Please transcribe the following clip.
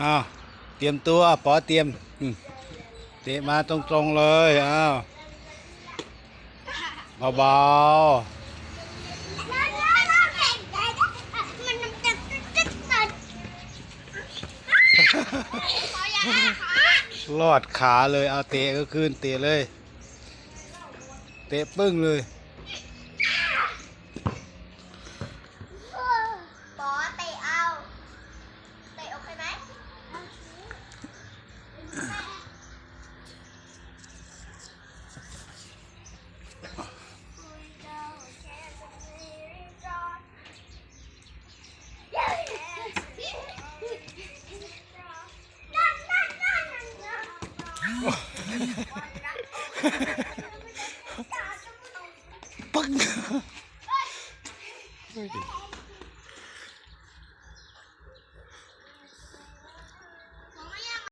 อ้าวเตรียมตัวปอเตรียมเตะมาตรงๆเลยอ้าวเบาๆลอดขาเลยเอาเตะก็คืนเตะเลย เตะปึ้งเลย 어. 빵.